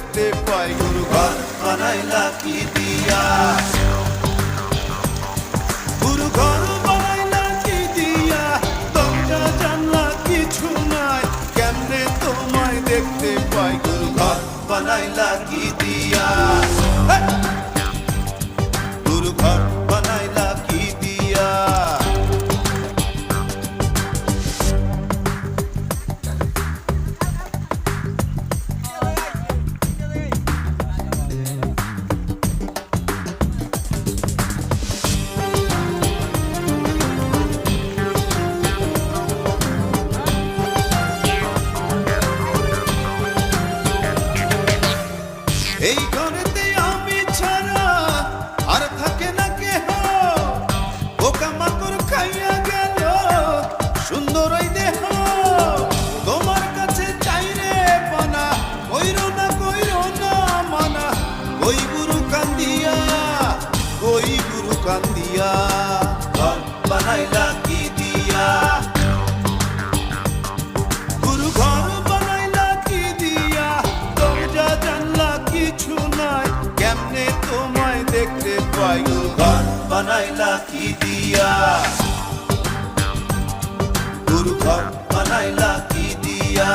দেখতে পাই। গুরু ঘর বানাইলা কি দিয়া। গুরু ঘর বানাইলা কি দিয়া। দরজা, জানলা কিছু নাই। কেমনে তোমায় দেখতে পাই? গুরু ঘর বানাইলা কি কান্দিয়া কি দিয়া গুরু ঘর কি দিয়া? দরজা, জানলা কিছু নাই। কেমনে তোমায় দেখতে পাই? কি দিয়া? গুরু বানাইলা কি দিয়া?